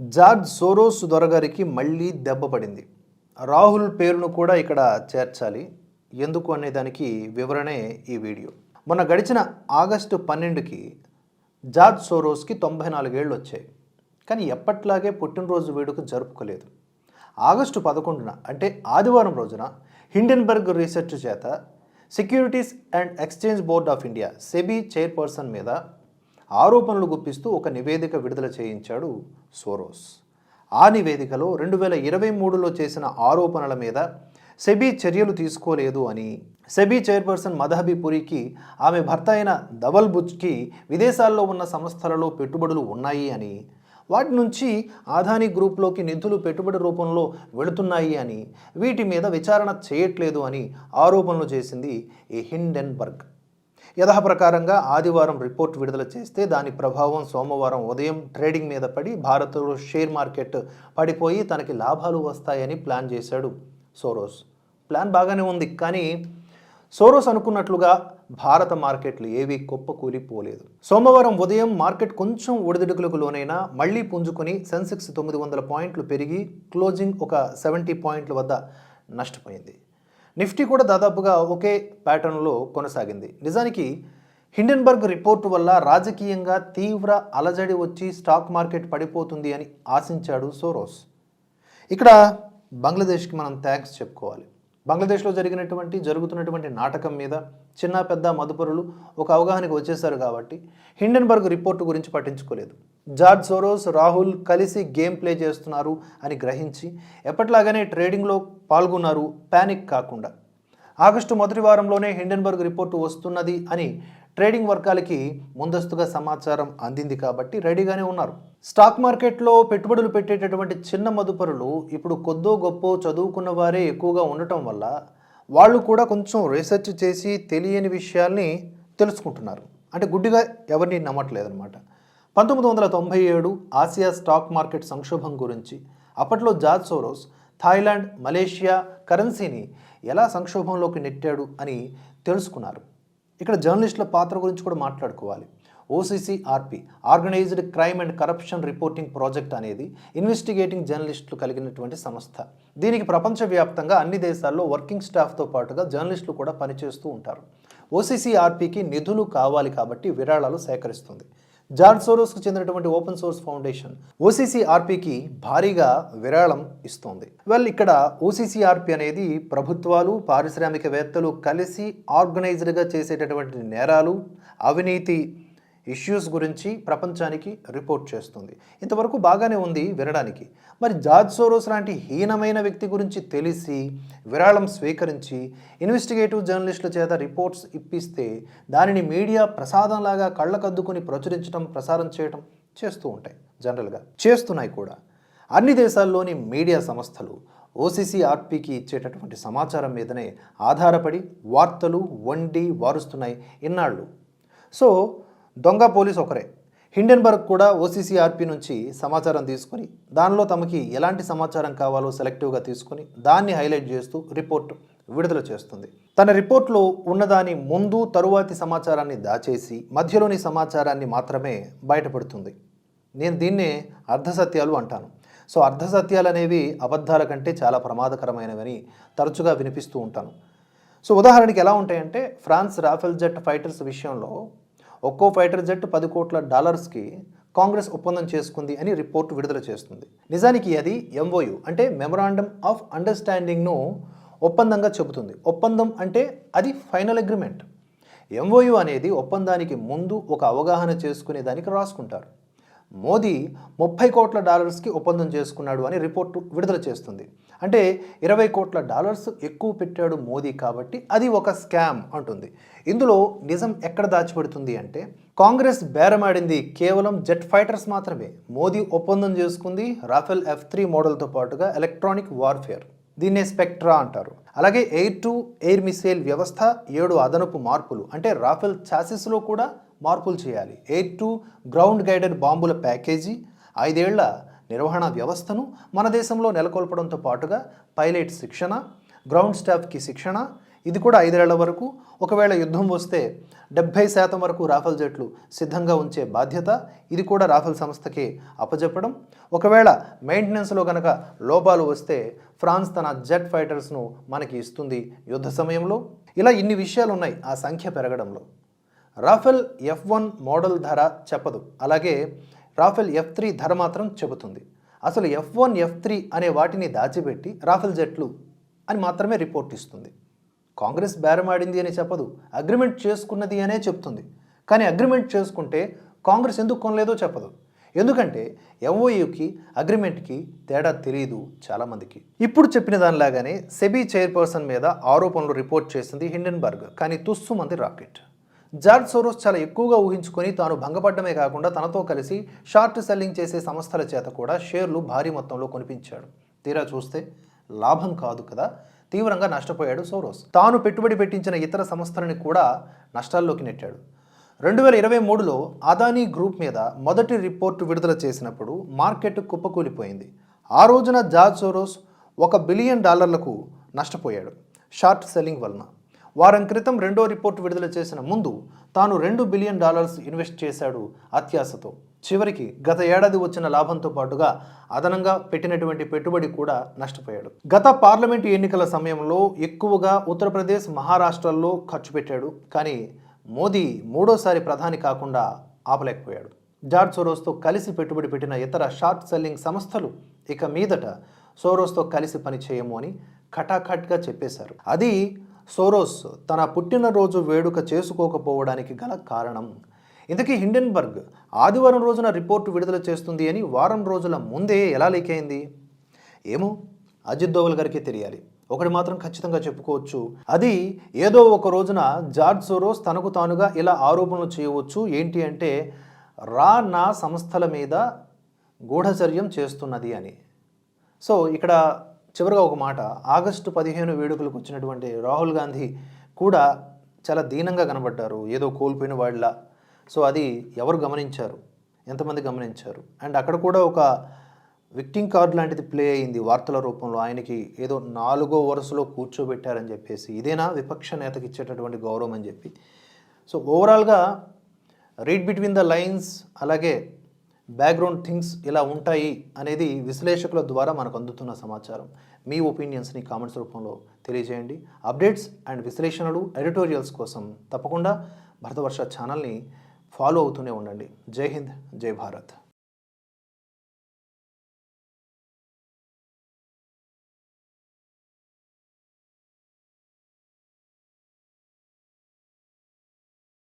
George Soros దొరగారికి మళ్ళీ దెబ్బ పడింది. రాహుల్ పేరును కూడా ఇక్కడ చేర్చాలి. ఎందుకు అనే దానికి వివరణే ఈ వీడియో. మొన్న గడిచిన ఆగస్టు పన్నెండుకి జార్జ్ సోరోస్కి తొంభై నాలుగేళ్ళు వచ్చాయి. కానీ ఎప్పట్లాగే పుట్టినరోజు వేడుక జరుపుకోలేదు. ఆగస్టు పదకొండున అంటే ఆదివారం రోజున హిండెన్బర్గ్ రీసెర్చ్ చేత securities and exchange board of India SEBI chairperson మీద ఆరోపణలు గుప్పిస్తూ ఒక నివేదిక విడుదల చేయించాడు సోరోస్. ఆ నివేదికలో రెండు వేల ఇరవై మూడులో చేసిన ఆరోపణల మీద సెబీ చర్యలు తీసుకోలేదు అని సెబీ చైర్పర్సన్ మదహబీ పురికి ఆమె భర్త అయిన ధవల్ బుచ్కి విదేశాల్లో ఉన్న సంస్థలలో పెట్టుబడులు ఉన్నాయి అని వాటి నుంచి ఆదాని గ్రూప్లోకి నిధులు పెట్టుబడి రూపంలో వెళుతున్నాయి అని వీటి మీద విచారణ చేయట్లేదు అని ఆరోపణలు చేసింది ఈ హిండెన్బర్గ్. యథాప్రకారంగా ఆదివారం రిపోర్ట్ విడుదల చేస్తే దాని ప్రభావం సోమవారం ఉదయం ట్రేడింగ్ మీద పడి భారత్లో షేర్ మార్కెట్ పడిపోయి తనకి లాభాలు వస్తాయని ప్లాన్ చేశాడు సోరోస్. ప్లాన్ బాగానే ఉంది కానీ సోరోస్ అనుకున్నట్లుగా భారత మార్కెట్లు ఏవి కుప్పకూలిపోలేదు సోమవారం ఉదయం మార్కెట్ కొంచెం ఒడిదుడుకులకు లోనైనా మళ్ళీ పుంజుకొని సెన్సెక్స్ తొమ్మిది వందల పాయింట్లు పెరిగి క్లోజింగ్ ఒక సెవెంటీ పాయింట్ల వద్ద నష్టపోయింది. నిఫ్టీ కూడా దాదాపుగా ఒకే ప్యాటర్న్లో కొనసాగింది. నిజానికి హిండెన్బర్గ్ రిపోర్టు వల్ల రాజకీయంగా తీవ్ర అలజడి వచ్చి స్టాక్ మార్కెట్ పడిపోతుంది అని ఆశించాడు సోరోస్. ఇక్కడ బంగ్లాదేశ్కి మనం థ్యాంక్స్ చెప్పుకోవాలి. బంగ్లాదేశ్లో జరిగినటువంటి జరుగుతున్నటువంటి నాటకం మీద చిన్న పెద్ద మదుపరులు ఒక అవగాహనకు వచ్చేసారు కాబట్టి హిండెన్బర్గ్ రిపోర్టు గురించి పట్టించుకోలేదు. జార్జ్ సోరోస్ రాహుల్ కలిసి గేమ్ ప్లే చేస్తున్నారు అని గ్రహించి ఎప్పట్లాగానే ట్రేడింగ్లో పాల్గొన్నారు ప్యానిక్ కాకుండా. ఆగస్టు మొదటి వారంలోనే హిండెన్బర్గ్ రిపోర్టు వస్తున్నది అని ట్రేడింగ్ వర్గాలకి ముందస్తుగా సమాచారం అందింది కాబట్టి రెడీగానే ఉన్నారు. స్టాక్ మార్కెట్లో పెట్టుబడులు పెట్టేటటువంటి చిన్న మదుపరులు ఇప్పుడు కొద్దో గొప్ప చదువుకున్న వారే ఎక్కువగా ఉండటం వల్ల వాళ్ళు కూడా కొంచెం రీసెర్చ్ చేసి తెలియని విషయాల్ని తెలుసుకుంటున్నారు. అంటే గుడ్డిగా ఎవరిని నమ్మట్లేదన్నమాట. పంతొమ్మిది వందల తొంభై ఏడు ఆసియా స్టాక్ మార్కెట్ సంక్షోభం గురించి అప్పట్లో జార్జ్ సోరోస్ థాయిలాండ్ మలేషియా కరెన్సీని ఎలా సంక్షోభంలోకి నెట్టాడు అని తెలుసుకున్నారు. ఇక్కడ జర్నలిస్టుల పాత్ర గురించి కూడా మాట్లాడుకోవాలి. OCCRP organised crime and corruption reporting project అనేది ఇన్వెస్టిగేటింగ్ జర్నలిస్టులు కలిగినటువంటి సంస్థ. దీనికి ప్రపంచవ్యాప్తంగా అన్ని దేశాల్లో వర్కింగ్ స్టాఫ్తో పాటుగా జర్నలిస్టులు కూడా పనిచేస్తూ ఉంటారు. ఓసీసీఆర్పికి నిధులు కావాలి కాబట్టి విరాళాలు సేకరిస్తుంది. జార్జ్ సోరోస్కు చెందినటువంటి ఓపెన్ సోర్స్ ఫౌండేషన్ ఓసీసీఆర్పికి భారీగా విరాళం ఇస్తోంది. వెల్ ఇక్కడ ఓసీసీఆర్పి అనేది ప్రభుత్వాలు పారిశ్రామికవేత్తలు కలిసి ఆర్గనైజ్డ్గా చేసేటటువంటి నేరాలు అవినీతి ఇష్యూస్ గురించి ప్రపంచానికి రిపోర్ట్ చేస్తుంది. ఇంతవరకు బాగానే ఉంది వినడానికి. మరి జార్జ్ సోరోస్ లాంటి హీనమైన వ్యక్తి గురించి తెలిసి విరాళం స్వీకరించి ఇన్వెస్టిగేటివ్ జర్నలిస్టుల చేత రిపోర్ట్స్ ఇప్పిస్తే దానిని మీడియా ప్రసాదంలాగా కళ్ళకద్దుకుని ప్రచురించడం ప్రసారం చేయడం చేస్తూ ఉంటాయి జనరల్గా. చేస్తున్నాయి కూడా. అన్ని దేశాల్లోని మీడియా సంస్థలు ఓసీసీ ఆర్పీకి ఇచ్చేటటువంటి సమాచారం మీదనే ఆధారపడి వార్తలు వండి వారుస్తున్నాయి ఇన్నాళ్ళు. సో దొంగ పోలీస్ ఒకరే. హిండెన్బర్గ్ కూడా ఓసీసీఆర్పి నుంచి సమాచారం తీసుకొని దానిలో తమకి ఎలాంటి సమాచారం కావాలో సెలెక్టివ్గా తీసుకొని దాన్ని హైలైట్ చేస్తూ రిపోర్ట్ విడుదల చేస్తుంది. తన రిపోర్ట్లో ఉన్నదాని ముందు తరువాతి సమాచారాన్ని దాచేసి మధ్యలోని సమాచారాన్ని మాత్రమే బయటపడుతుంది. నేను దీన్నే అర్ధసత్యాలు అంటాను. సో అర్ధసత్యాలు అనేవి అబద్ధాల కంటే చాలా ప్రమాదకరమైనవని తరచుగా వినిపిస్తూ ఉంటాను. సో ఉదాహరణకి ఎలా ఉంటాయంటే ఫ్రాన్స్ రాఫెల్ జెట్ ఫైటర్స్ విషయంలో ఒక్కో ఫైటర్ జెట్ పది కోట్ల డాలర్స్కి కాంగ్రెస్ ఒప్పందం చేసుకుంది అని రిపోర్ట్ విడుదల చేస్తుంది. నిజానికి అది ఎంఓయు అంటే మెమొరాండమ్ ఆఫ్ అండర్స్టాండింగ్ను ఒప్పందంగా చెబుతుంది. ఒప్పందం అంటే అది ఫైనల్ అగ్రిమెంట్. ఎంఓయు అనేది ఒప్పందానికి ముందు ఒక అవగాహన చేసుకునే దానికి రాసుకుంటారు. మోదీ ముప్పై కోట్ల డాలర్స్కి ఒప్పందం చేసుకున్నాడు అని రిపోర్టు విడుదల చేస్తుంది. అంటే ఇరవై కోట్ల డాలర్స్ ఎక్కువ పెట్టాడు మోదీ కాబట్టి అది ఒక స్కామ్ అంటుంది. ఇందులో నిజం ఎక్కడ దాచిపెడుతుంది అంటే కాంగ్రెస్ బేరమాడింది కేవలం జెట్ ఫైటర్స్ మాత్రమే. మోదీ ఒప్పందం చేసుకుంది రాఫెల్ ఎఫ్ త్రీ మోడల్తో పాటుగా ఎలక్ట్రానిక్ వార్ఫేర్. దీన్నే స్పెక్ట్రా అంటారు. అలాగే ఎయిర్ టు ఎయిర్ మిసైల్ వ్యవస్థ ఏడు అదనపు మార్పులు. అంటే రాఫెల్ ఛాసిస్లో కూడా మార్పులు చేయాలి. ఎయిర్ టు గ్రౌండ్ గైడెడ్ బాంబుల ప్యాకేజీ ఐదేళ్ళ నిర్వహణ వ్యవస్థను మన దేశంలో నెలకొల్పడంతో పాటుగా పైలట్ శిక్షణ గ్రౌండ్ స్టాఫ్కి శిక్షణ ఇది కూడా ఐదేళ్ళ వరకు. ఒకవేళ యుద్ధం వస్తే డెబ్భై శాతం వరకు రాఫెల్ జెట్లు సిద్ధంగా ఉంచే బాధ్యత ఇది కూడా రాఫెల్ సంస్థకి అప్పజెప్పడం. ఒకవేళ మెయింటెనెన్స్లో కనుక లోపాలు వస్తే ఫ్రాన్స్ తన జెట్ ఫైటర్స్ను మనకి ఇస్తుంది యుద్ధ సమయంలో. ఇలా ఇన్ని విషయాలు ఉన్నాయి ఆ సంఖ్య పెరగడంలో. రాఫెల్ ఎఫ్ వన్ మోడల్ ధర చెప్పదు. అలాగే రాఫెల్ ఎఫ్ త్రీ ధర మాత్రం చెబుతుంది. అసలు ఎఫ్ వన్ ఎఫ్ త్రీ అనే వాటిని దాచిపెట్టి రాఫెల్ జెట్లు అని మాత్రమే రిపోర్ట్ ఇస్తుంది. కాంగ్రెస్ బేరమాడింది అని చెప్పదు అగ్రిమెంట్ చేసుకున్నది అనే చెప్తుంది. కానీ అగ్రిమెంట్ చేసుకుంటే కాంగ్రెస్ ఎందుకు కొనలేదో చెప్పదు. ఎందుకంటే ఎంఓయూకి అగ్రిమెంట్కి తేడా తెలియదు చాలామందికి. ఇప్పుడు చెప్పిన దానిలాగానే సెబీ చైర్పర్సన్ మీద ఆరోపణలు రిపోర్ట్ చేసింది హిండెన్బర్గ్ కానీ తుస్సు మంది రాకెట్. జార్జ్ సోరోస్ చాలా ఎక్కువగా ఊహించుకొని తాను భంగపడ్డమే కాకుండా తనతో కలిసి షార్ట్ సెల్లింగ్ చేసే సంస్థల చేత కూడా షేర్లు భారీ మొత్తంలో కొనిపించాడు. తీరా చూస్తే లాభం కాదు కదా? తీవ్రంగా నష్టపోయాడు సోరోస్. తాను పెట్టుబడి పెట్టించిన ఇతర సంస్థలని కూడా నష్టాల్లోకి నెట్టాడు. రెండు వేల ఇరవై మూడులో అదానీ గ్రూప్ మీద మొదటి రిపోర్టు విడుదల చేసినప్పుడు మార్కెట్ కుప్పకూలిపోయింది. ఆ రోజున జార్జ్ సోరోస్ ఒక బిలియన్ డాలర్లకు నష్టపోయాడు. షార్ట్ సెల్లింగ్ వలన. వారం క్రితం రెండో రిపోర్టు విడుదల చేసిన ముందు తాను రెండు బిలియన్ డాలర్స్ ఇన్వెస్ట్ చేశాడు అత్యాశతో. చివరికి గత ఏడాది వచ్చిన లాభంతో పాటుగా అదనంగా పెట్టినటువంటి పెట్టుబడి కూడా నష్టపోయాడు. గత పార్లమెంటు ఎన్నికల సమయంలో ఎక్కువగా ఉత్తరప్రదేశ్ మహారాష్ట్రల్లో ఖర్చు పెట్టాడు. కానీ మోదీ మూడోసారి ప్రధాని కాకుండా ఆపలేకపోయాడు. జార్జ్ సోరోస్తో కలిసి పెట్టుబడి పెట్టిన ఇతర షార్ట్ సెల్లింగ్ సంస్థలు ఇక మీదట సోరోస్తో కలిసి పనిచేయము అని ఖటాఖట్గా చెప్పేశారు. అది సోరోస్ తన పుట్టినరోజు వేడుక చేసుకోకపోవడానికి గల కారణం. ఇంతకీ హిండెన్బర్గ్ ఆదివారం రోజున రిపోర్టు విడుదల చేస్తుంది అని వారం రోజుల ముందే ఎలా లీక్ అయింది? ఏమో? అజిత్ దోవల్ గారికి తెలియాలి. ఒకటి మాత్రం ఖచ్చితంగా చెప్పుకోవచ్చు. అది ఏదో ఒక రోజున జార్జ్ సోరోస్ తనకు తానుగా ఇలా ఆరోపణలు చేయవచ్చు. ఏంటి అంటే రా నా సంస్థల మీద గూఢచర్యం చేస్తున్నది అని. సో ఇక్కడ చివరిగా ఒక మాట. ఆగస్టు పదిహేను వేడుకలకు వచ్చినటువంటి రాహుల్ గాంధీ కూడా చాలా దీనంగా కనబడ్డారు. ఏదో కోల్పోయిన వాళ్ళ. సో అది ఎవరు గమనించారు? ఎంతమంది గమనించారు? అండ్ అక్కడ కూడా ఒక విక్టింగ్ కార్డ్ లాంటిది ప్లే అయింది వార్తల రూపంలో. ఆయనకి ఏదో నాలుగో వరుసలో కూర్చోబెట్టారని చెప్పేసి. ఇదేనా విపక్ష నేతకి ఇచ్చేటటువంటి గౌరవం అని చెప్పి. సో ఓవరాల్గా రీడ్ బిట్వీన్ ద లైన్స్ అలాగే బ్యాక్గ్రౌండ్ థింగ్స్ ఇలా ఉంటాయి అనేది విశ్లేషకుల ద్వారా మనకు అందుతున్న సమాచారం. మీ ఒపీనియన్స్ని కామెంట్స్ రూపంలో తెలియజేయండి. అప్డేట్స్ అండ్ విశ్లేషణలు ఎడిటోరియల్స్ కోసం తప్పకుండా భరతవర్ష ఛానల్ని ఫాలో అవుతూనే ఉండండి. జై హింద్ జై భారత్.